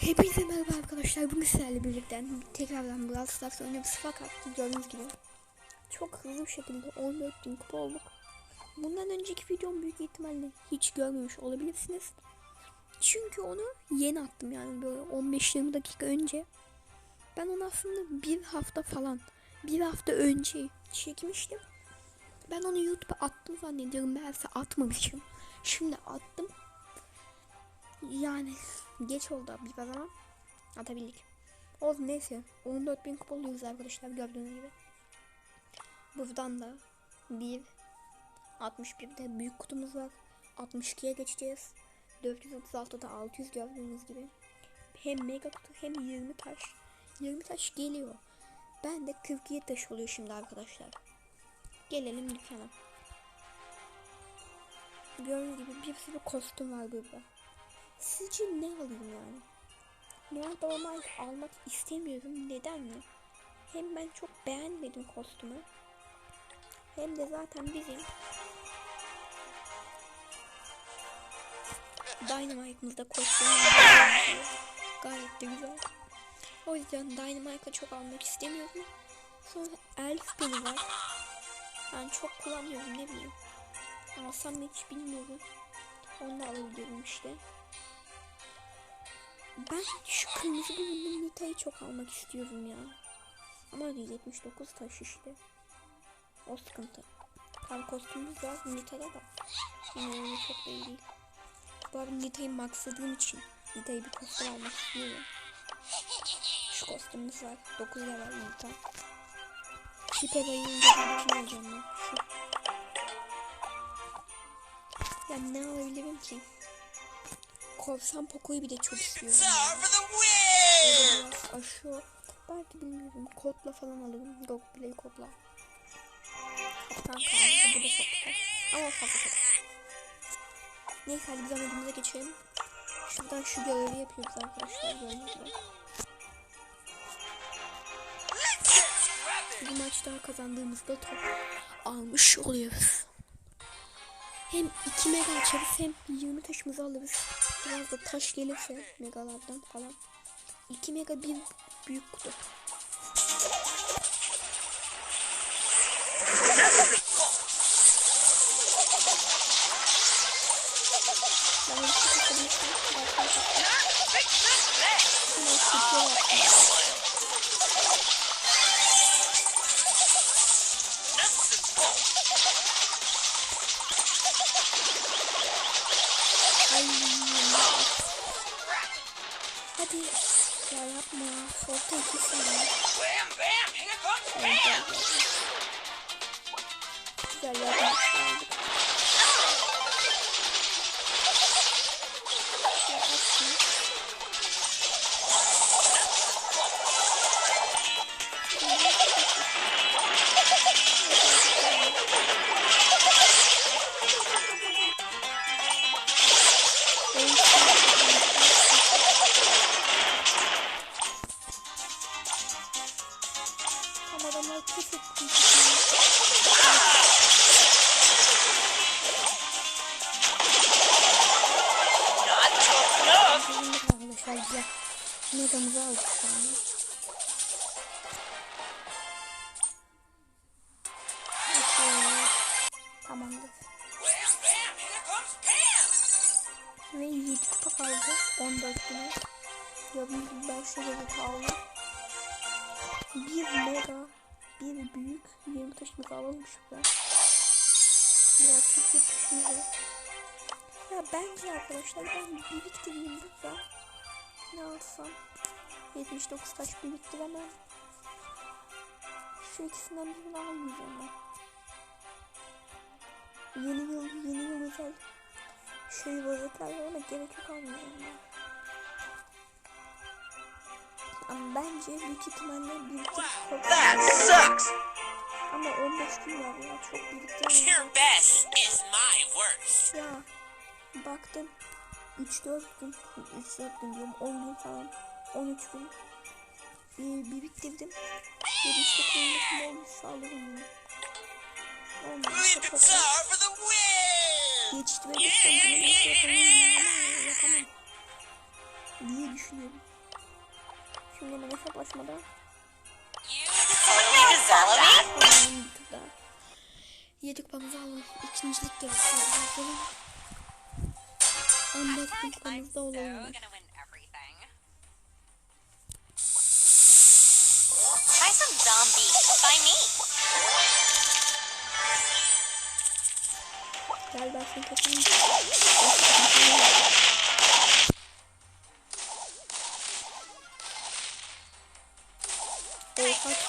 Hepinize merhaba arkadaşlar. Bugün sizlerle birlikte tekrardan Brawl Stars oynuyoruz fakat gördüğünüz gibi çok hızlı bir şekilde 14 bin kupa olduk. Bundan önceki videom büyük ihtimalle hiç görmemiş olabilirsiniz. Çünkü onu yeni attım yani böyle 15-20 dakika önce. Ben onu aslında bir hafta falan, bir hafta önce çekmiştim. Ben onu YouTube'a attım zannediyorum. Meğerse atmamışım. Şimdi attım. Yani geç oldu biraz ama atabildik. Olsun neyse 14.000 kupa oluyoruz arkadaşlar gördüğünüz gibi. Buradan da 1 61'de büyük kutumuz var. 62'ye geçeceğiz. 436'da 600 gördüğünüz gibi. Hem mega kutu hem 20 taş. 20 taş geliyor. Ben de 47 taş oluyor şimdi arkadaşlar. Gelelim dükkana. Gördüğünüz gibi bir sürü kostüm var burada. Sizce ne alayım yani? Noel Dolunay almak istemiyorum. Neden mi? Hem ben çok beğenmedim kostümü. Hem de zaten bizim Dynamite'ımızda kostüm var. Gayet de güzel. O yüzden Dynamite'ı çok almak istemiyorum. Sonra Elf beni var. Ben çok kullanmıyorum ne bileyim. Alsam hiç bilmiyorum. Onu da alabiliyorum işte. Ben şu kırmızı bulunduğum Nita'yı çok almak istiyorum ya. Ama 79 taş işte. O sıkıntı. Tam kostümümüz var Nita'da da. Öyle çok da iyi değil. Bu arada Nita'yı maxladığım için Nita'yı bir kostüm almak istiyorum. Şu kostümümüz var. 9 level Nita. Şipe bayılınca ben kim alacağım ben? Şu. Ya ne alabilirim ki? Korsan Poco'yu bir de çok istiyorum. Aşağı. Belki bilmiyorum. Kodla falan alırım. Dog Play kodla. Kaptan kaldı. Bu da çok güzel. Ama fazla kadar. Neyse hadi biz amacımıza geçelim. Şuradan şu görevi yapıyoruz arkadaşlar. Gördüğünüz gibi. Bir maç daha kazandığımızda top almış oluyoruz. Hem 2 mega açarız hem 20 taşımızı alırız. Biraz da taş gelirse megalardan falan. 2 mega bir büyük kutu. Ben onu Hadi. Ya yapma. Forta ikisi var. Bam, bam! Here comes Bam! Güzel yapmışlar. 14 güne. Gördüğünüz gibi ben şurada. Bir mega, bir büyük 20 taşımızı alalım şurada. Biraz Türkiye taşımız var. Ya bence arkadaşlar ben biriktireyim burada. Ne alsam? 79 taş biriktiremem. Şu ikisinden birini almayacağım ben. Yeni yıl, yeni yıl özel şey vazetler var ama gerek yok almayacağım ben. Ama bence büyük ihtimalle biriktirip That sucks! Ama 15 gün var ya çok biriktiremem. Your best is my worst. Ya baktım 3-4 gün 3-4 gün diyorum 10 gün falan 13 gün ee, biriktirdim. 79 gün olmuş alırım bunu yetiştirebilirsem bunu nasıl yapamam diye düşünüyorum bir tur daha. Yedi kupamızı alalım. İkincilik gerekiyor. Bakalım. 14 bin kupamızda olalım. Try some zombie by me. Gel ben seni keselim.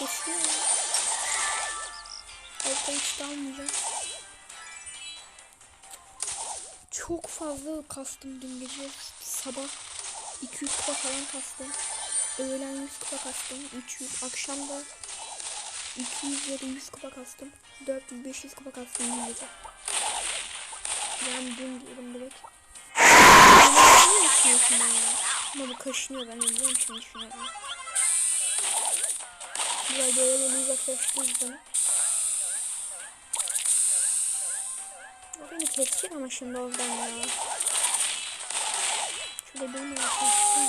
Kesiyor. Orta hiç dalmayacağım. Çok fazla kastım dün gece. Sabah 200 kupa falan kastım. Öğlen 100 kupa kastım. 300. Akşam da 200 ya da 100 kupa kastım. 400-500 kupa kastım dün gece. Yani dün diyelim direkt. Ne yapıyorsun ya? Ama bu kaşınıyor ben biliyorum şimdi şunu. Ya. Biraz böyle böyle uzaklaştırırız onu. O beni kesecek ama şimdi oradan ya. Şurada benim yaklaştım.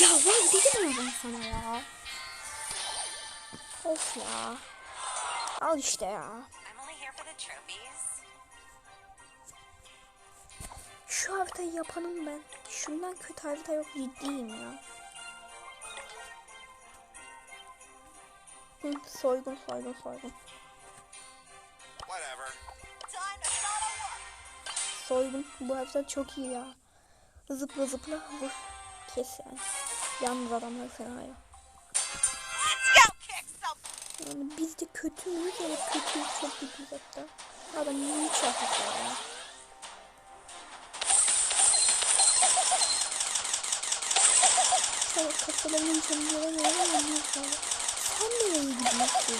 Ya var dedim ama ben sana ya. Of ya. Al işte ya. Şu haritayı yapanım ben. Şundan kötü harita yok ciddiyim ya. Soygun soygun soygun. Whatever. Soygun bu harita çok iyi ya. Zıpla zıpla vur. Kes yani. Yalnız adamlar ya. Some Yani biz de kötü müyüz? Evet kötüyüz çok kötüyüz hatta. Adam hiç yapmışlar ya. Kafalarının canını yaramıyor ama Sen nereye gidiyorsun?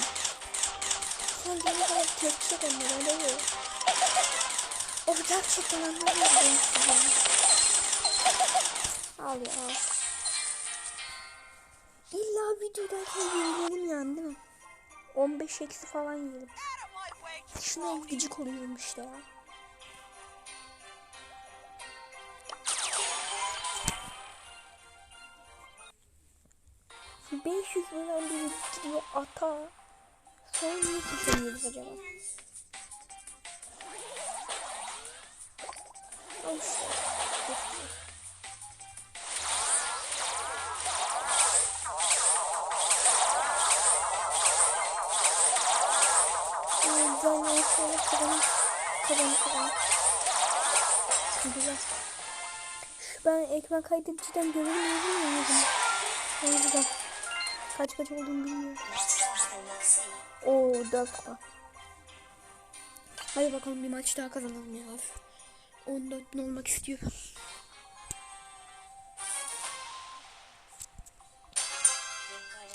Sen gene kadar tepki onları öyle mi? Of gerçekten anlamıyorum sizi. Al ya al. İlla videodayken yenilelim yani değil mi? 15 eksi falan way. Şuna gıcık oluyorum işte ya. Beş yüz lira biri gidiyor ata. Sonra niye kesemiyoruz acaba? Kesiyor. Ee, Güzel sonra kazanır. Kazanır kazanır. Güzel. Şu ben kaydı cidden görür müyüm bilmiyorum. O yüzden. Kaç kaç olduğunu bilmiyorum. Oo 4 kupa. Hadi bakalım bir maç daha kazanalım ya. 14 bin olmak istiyor.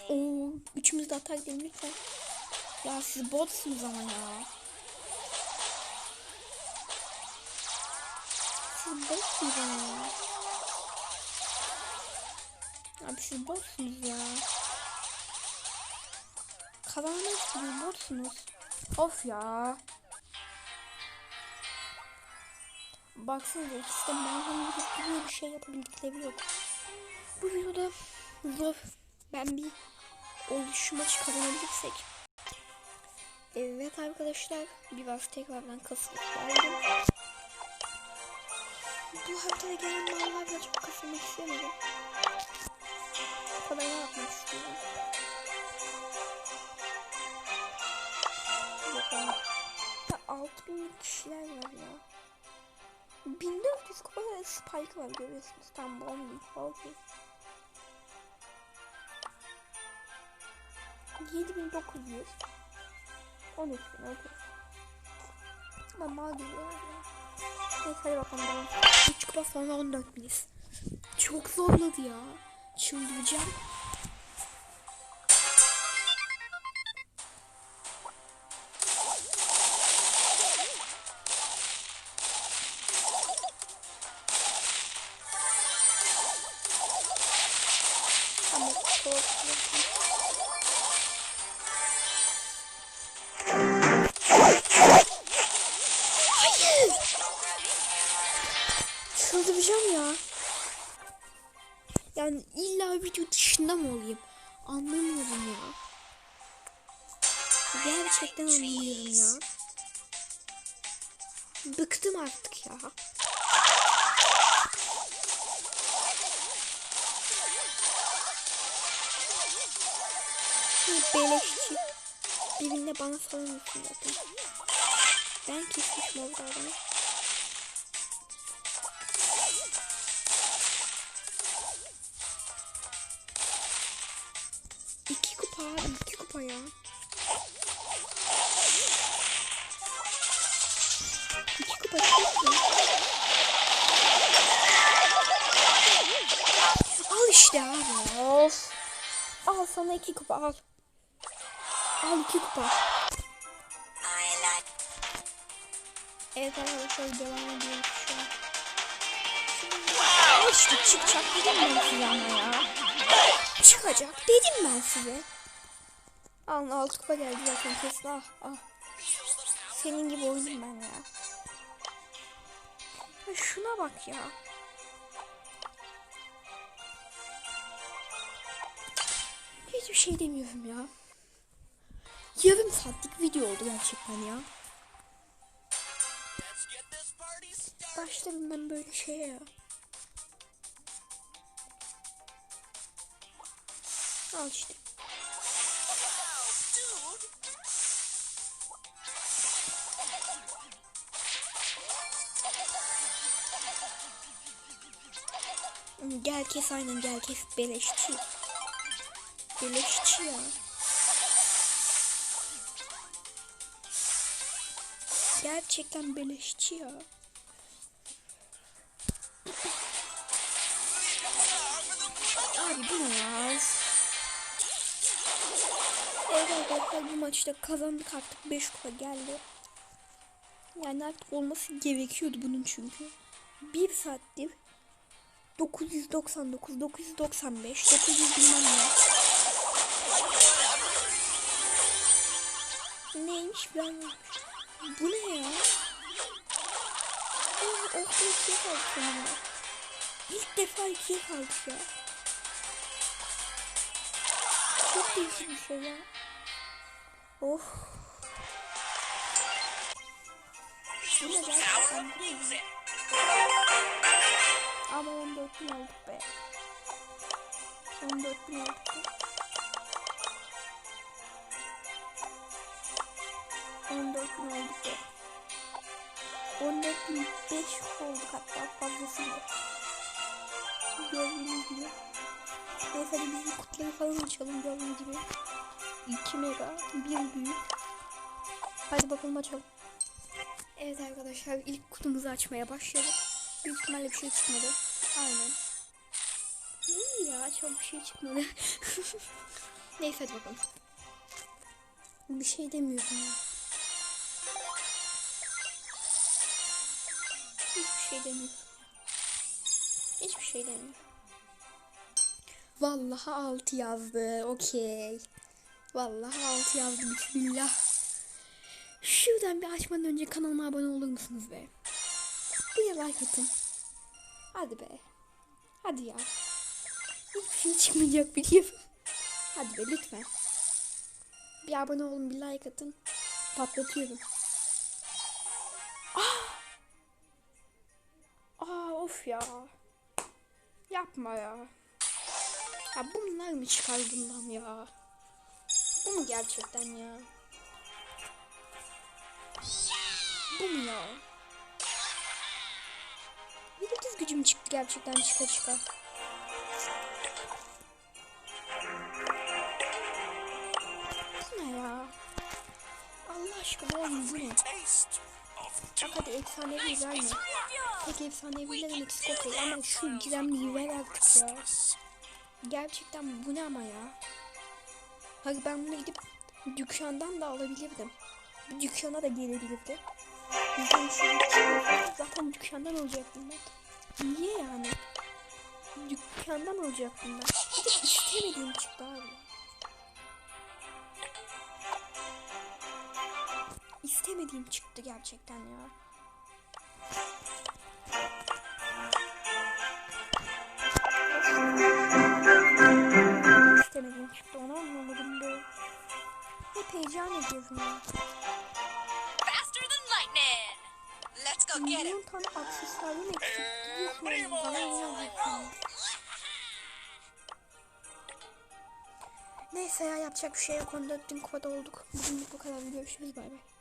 Oo, üçümüz de atar gidelim lütfen. Ya siz botsunuz ama ya. Siz botsunuz ama ya. Abi siz botsunuz ya. Kazanmak gibi botsunuz. Of ya. Baksanıza ikisi de manhalı gibi bir şey yapabildikleri yok. Bu videoda zor. Ben bir oluşum maçı kazanabilirsek. Evet arkadaşlar biraz tekrardan kasılıp geldim. Bu haritada gelen mallarla çok kasılmak istemedim. Kolay 6000 kişiler var ya. 1400 kupa spike var görüyorsunuz. Tam 10.000 okey. 7900 13 bin okey. Ben mal geliyor ya. Neyse hadi bakalım devam. 3 kupa sonra 14 biniz. Çok zorladı ya. Çıldıracağım. Gerçekten anlamıyorum ya. Bıktım artık ya. Beleşçi. Birinde bana salamıyorsun zaten. Ben kesmişim orada adamı. İki kupa abi iki kupa ya. İyi. Al işte abi. Of. Al sana iki kupa al. Al iki kupa. Evet arkadaşlar devam ediyoruz şu an. Al işte çıkacak dedim ben size ama ya. Çıkacak dedim ben size. Al altı kupa geldi zaten kesin ah ah. Senin gibi oynadım ben ya. Ya. Şuna bak ya. Hiçbir şey demiyorum ya. Yarım saatlik video oldu gerçekten ya. Başladım ben böyle şeye ya. Al işte. Gel kes aynen gel kes beleşçi. Beleşçi ya. Gerçekten beleşçi ya. Abi bu ne ya? Evet arkadaşlar bu maçta kazandık artık 5 kupa geldi. Yani artık olması gerekiyordu bunun çünkü. 1 saattir 999, 995, 900 bilmem ne. Neymiş ben Bu ne ya? Oh, oh ikiye kaldık sonunda. İlk defa ikiye kaldık ya. Çok değişik bir şey ya. Oh. Bu ne ne? Ama 14 bin olduk be. 14 bin olduk be. 14 bin olduk be. 14 bin 5 olduk hatta fazlasıyla. Gördüğünüz gibi. Neyse hadi biz bir kutuları falan açalım gördüğünüz gibi. 2 mega, 1 büyük. Hadi bakalım açalım. Evet arkadaşlar ilk kutumuzu açmaya başladık. Büyük ihtimalle bir şey çıkmadı. Aynen. İyi ya çok bir şey çıkmadı. Neyse hadi bakalım. Bir şey demiyorum ya. Hiçbir şey demiyorum. Hiçbir şey demiyorum. Vallahi 6 yazdı. Okey. Vallahi 6 yazdı. Bismillah. Şuradan bir açmadan önce kanalıma abone olur musunuz be? Bir like atın. Hadi be. Hadi ya. Hiçbir şey çıkmayacak biliyorum. Hadi be lütfen. Bir abone olun bir like atın. Patlatıyorum. Ah! Aa of ya. Yapma ya. Ya bunlar mı çıkar bundan ya? Bu mu gerçekten ya? Bu mu ya? De diz gücüm çıktı gerçekten çıka çıka. Bu ne ya? Allah aşkına oğlum bu ne? Bak hadi efsanevi verme. Tek efsanevilerin eksik okey ama şu gizemliyi ver artık ya. Gerçekten bu ne ama ya? Hadi ben bunu gidip dükkandan da alabilirdim. Dükkana da gelebilirdi. Zaten dükkandan olacaktım ben. Niye yani? Dükkandan olacaktım ben. Bir de çıktı abi. İstemediğim çıktı gerçekten ya. İstemediğim çıktı ona anlamadım da. Hep heyecan ediyorum ya. Milyon tane aksesuarım eksik. Bana inanmıyorsun. Neyse ya yapacak bir şey yok. 14 gün kupada olduk. Bugünlük bu kadar. Görüşürüz bay bay.